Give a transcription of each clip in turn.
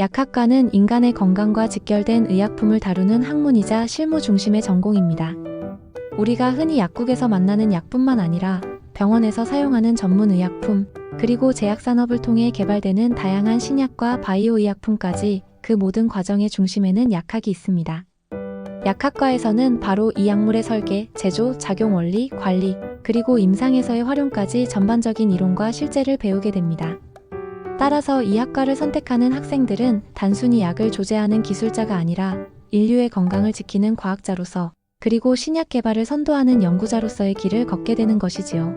약학과는 인간의 건강과 직결된 의약품을 다루는 학문이자 실무 중심의 전공입니다. 우리가 흔히 약국에서 만나는 약뿐만 아니라 병원에서 사용하는 전문 의약품, 그리고 제약산업을 통해 개발되는 다양한 신약과 바이오 의약품까지 그 모든 과정의 중심에는 약학이 있습니다. 약학과에서는 바로 이 약물의 설계, 제조, 작용 원리, 관리, 그리고 임상에서의 활용까지 전반적인 이론과 실제를 배우게 됩니다. 따라서 이 학과를 선택하는 학생들은 단순히 약을 조제하는 기술자가 아니라 인류의 건강을 지키는 과학자로서 그리고 신약 개발을 선도하는 연구자로서의 길을 걷게 되는 것이지요.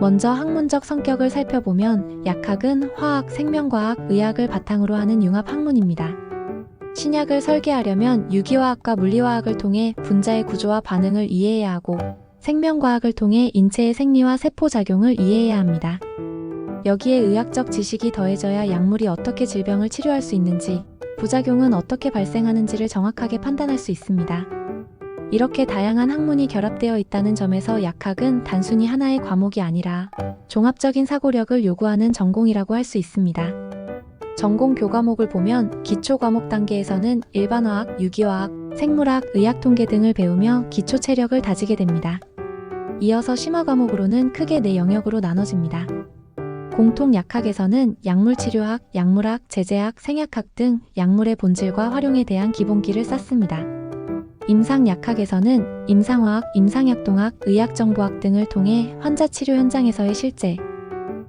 먼저 학문적 성격을 살펴보면 약학은 화학, 생명과학, 의학을 바탕으로 하는 융합 학문입니다. 신약을 설계하려면 유기화학과 물리화학을 통해 분자의 구조와 반응을 이해해야 하고 생명과학을 통해 인체의 생리와 세포작용을 이해해야 합니다. 여기에 의학적 지식이 더해져야 약물이 어떻게 질병을 치료할 수 있는지, 부작용은 어떻게 발생하는지를 정확하게 판단할 수 있습니다. 이렇게 다양한 학문이 결합되어 있다는 점에서 약학은 단순히 하나의 과목이 아니라 종합적인 사고력을 요구하는 전공이라고 할 수 있습니다. 전공 교과목을 보면 기초 과목 단계에서는 일반화학, 유기화학, 생물학, 의학 통계 등을 배우며 기초 체력을 다지게 됩니다. 이어서 심화 과목으로는 크게 네 영역으로 나눠집니다. 공통 약학에서는 약물치료학, 약물학, 제제학, 생약학 등 약물의 본질과 활용에 대한 기본기를 쌓습니다. 임상약학에서는 임상화학, 임상약동학, 의학정보학 등을 통해 환자 치료 현장에서의 실제,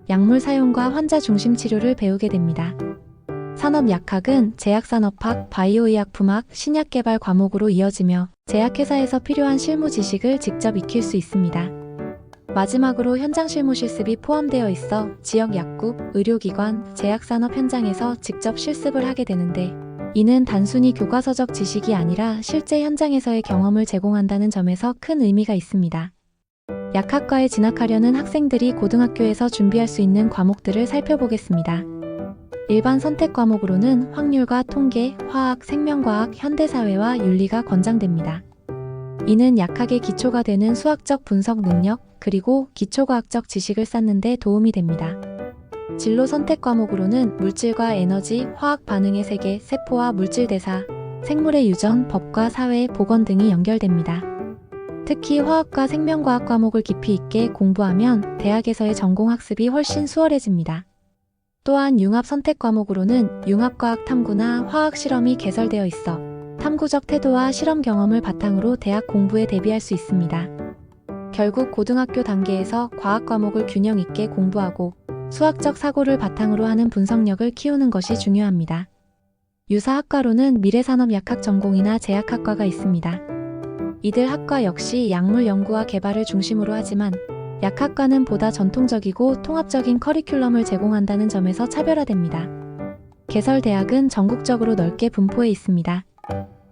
약물 사용과 환자 중심 치료를 배우게 됩니다. 산업약학은 제약산업학, 바이오의약품학, 신약개발 과목으로 이어지며 제약회사에서 필요한 실무 지식을 직접 익힐 수 있습니다. 마지막으로 현장 실무 실습이 포함되어 있어 지역 약국, 의료기관, 제약산업 현장에서 직접 실습을 하게 되는데 이는 단순히 교과서적 지식이 아니라 실제 현장에서의 경험을 제공한다는 점에서 큰 의미가 있습니다. 약학과에 진학하려는 학생들이 고등학교에서 준비할 수 있는 과목들을 살펴보겠습니다. 일반 선택 과목으로는 확률과 통계, 화학, 생명과학, 현대사회와 윤리가 권장됩니다. 이는 약학의 기초가 되는 수학적 분석 능력, 그리고 기초과학적 지식을 쌓는 데 도움이 됩니다. 진로 선택 과목으로는 물질과 에너지, 화학 반응의 세계, 세포와 물질 대사, 생물의 유전, 법과 사회, 보건 등이 연결됩니다. 특히 화학과 생명과학 과목을 깊이 있게 공부하면 대학에서의 전공 학습이 훨씬 수월해집니다. 또한 융합 선택 과목으로는 융합과학 탐구나 화학 실험이 개설되어 있어 탐구적 태도와 실험 경험을 바탕으로 대학 공부에 대비할 수 있습니다. 결국 고등학교 단계에서 과학 과목을 균형 있게 공부하고 수학적 사고를 바탕으로 하는 분석력을 키우는 것이 중요합니다. 유사학과로는 미래산업약학 전공이나 제약학과가 있습니다. 이들 학과 역시 약물 연구와 개발을 중심으로 하지만 약학과는 보다 전통적이고 통합적인 커리큘럼을 제공한다는 점에서 차별화됩니다. 개설대학은 전국적으로 넓게 분포해 있습니다.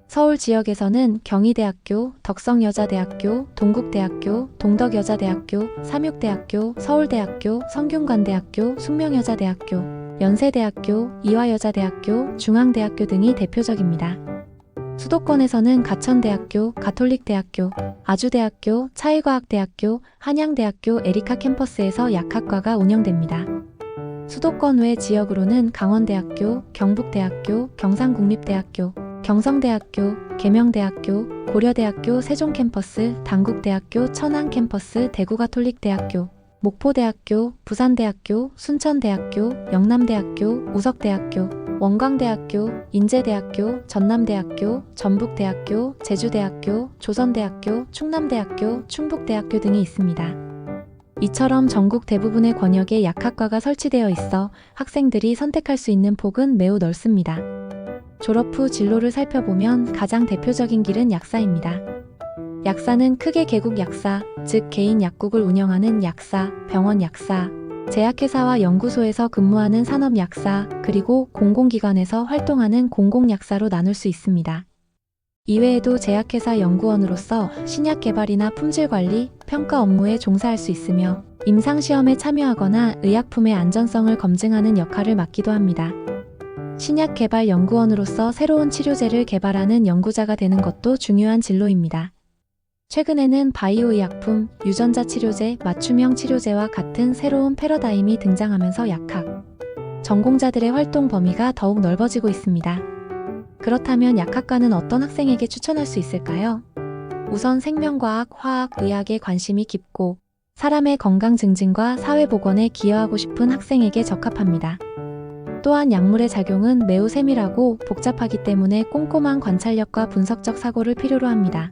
서울 지역에서는 경희대학교, 덕성여자대학교, 동국대학교, 동덕여자대학교, 삼육대학교, 서울대학교, 성균관대학교, 숙명여자대학교, 연세대학교, 이화여자대학교, 중앙대학교 등이 대표적입니다. 수도권에서는 가천대학교, 가톨릭대학교, 아주대학교, 차일과학대학교, 한양대학교 에리카 캠퍼스에서 약학과가 운영됩니다. 수도권 외 지역으로는 강원대학교, 경북대학교, 경상국립대학교, 경성대학교, 계명대학교, 고려대학교 세종캠퍼스, 당국대학교 천안캠퍼스, 대구가톨릭대학교, 목포대학교, 부산대학교, 순천대학교, 영남대학교, 우석대학교, 원광대학교, 인제대학교, 전남대학교, 전북대학교, 제주대학교, 조선대학교, 충남대학교, 충북대학교 등이 있습니다. 이처럼 전국 대부분의 권역에 약학과가 설치되어 있어 학생들이 선택할 수 있는 폭은 매우 넓습니다. 졸업 후 진로를 살펴보면 가장 대표적인 길은 약사입니다. 약사는 크게 개국 약사, 즉 개인 약국을 운영하는 약사, 병원 약사, 제약회사와 연구소에서 근무하는 산업 약사, 그리고 공공기관에서 활동하는 공공약사로 나눌 수 있습니다. 이외에도 제약회사 연구원으로서 신약 개발이나 품질 관리, 평가 업무에 종사할 수 있으며 임상시험에 참여하거나 의약품의 안전성을 검증하는 역할을 맡기도 합니다. 신약 개발 연구원으로서 새로운 치료제를 개발하는 연구자가 되는 것도 중요한 진로입니다. 최근에는 바이오 의약품, 유전자 치료제, 맞춤형 치료제와 같은 새로운 패러다임이 등장하면서 약학, 전공자들의 활동 범위가 더욱 넓어지고 있습니다. 그렇다면 약학과는 어떤 학생에게 추천할 수 있을까요? 우선 생명과학, 화학, 의학에 관심이 깊고 사람의 건강 증진과 사회 복원에 기여하고 싶은 학생에게 적합합니다. 또한 약물의 작용은 매우 세밀하고 복잡하기 때문에 꼼꼼한 관찰력과 분석적 사고를 필요로 합니다.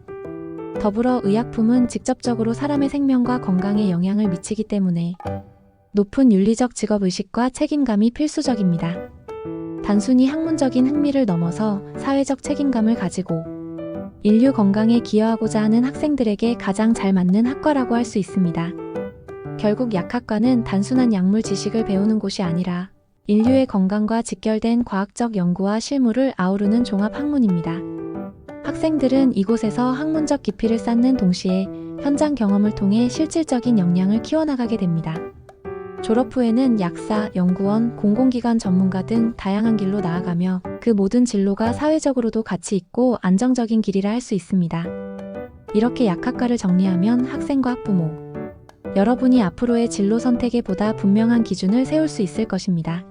더불어 의약품은 직접적으로 사람의 생명과 건강에 영향을 미치기 때문에 높은 윤리적 직업의식과 책임감이 필수적입니다. 단순히 학문적인 흥미를 넘어서 사회적 책임감을 가지고 인류 건강에 기여하고자 하는 학생들에게 가장 잘 맞는 학과라고 할 수 있습니다. 결국 약학과는 단순한 약물 지식을 배우는 곳이 아니라 인류의 건강과 직결된 과학적 연구와 실무를 아우르는 종합 학문입니다. 학생들은 이곳에서 학문적 깊이를 쌓는 동시에 현장 경험을 통해 실질적인 역량을 키워나가게 됩니다. 졸업 후에는 약사, 연구원, 공공기관 전문가 등 다양한 길로 나아가며 그 모든 진로가 사회적으로도 가치 있고 안정적인 길이라 할 수 있습니다. 이렇게 약학과를 정리하면 학생과 학부모, 여러분이 앞으로의 진로 선택에 보다 분명한 기준을 세울 수 있을 것입니다.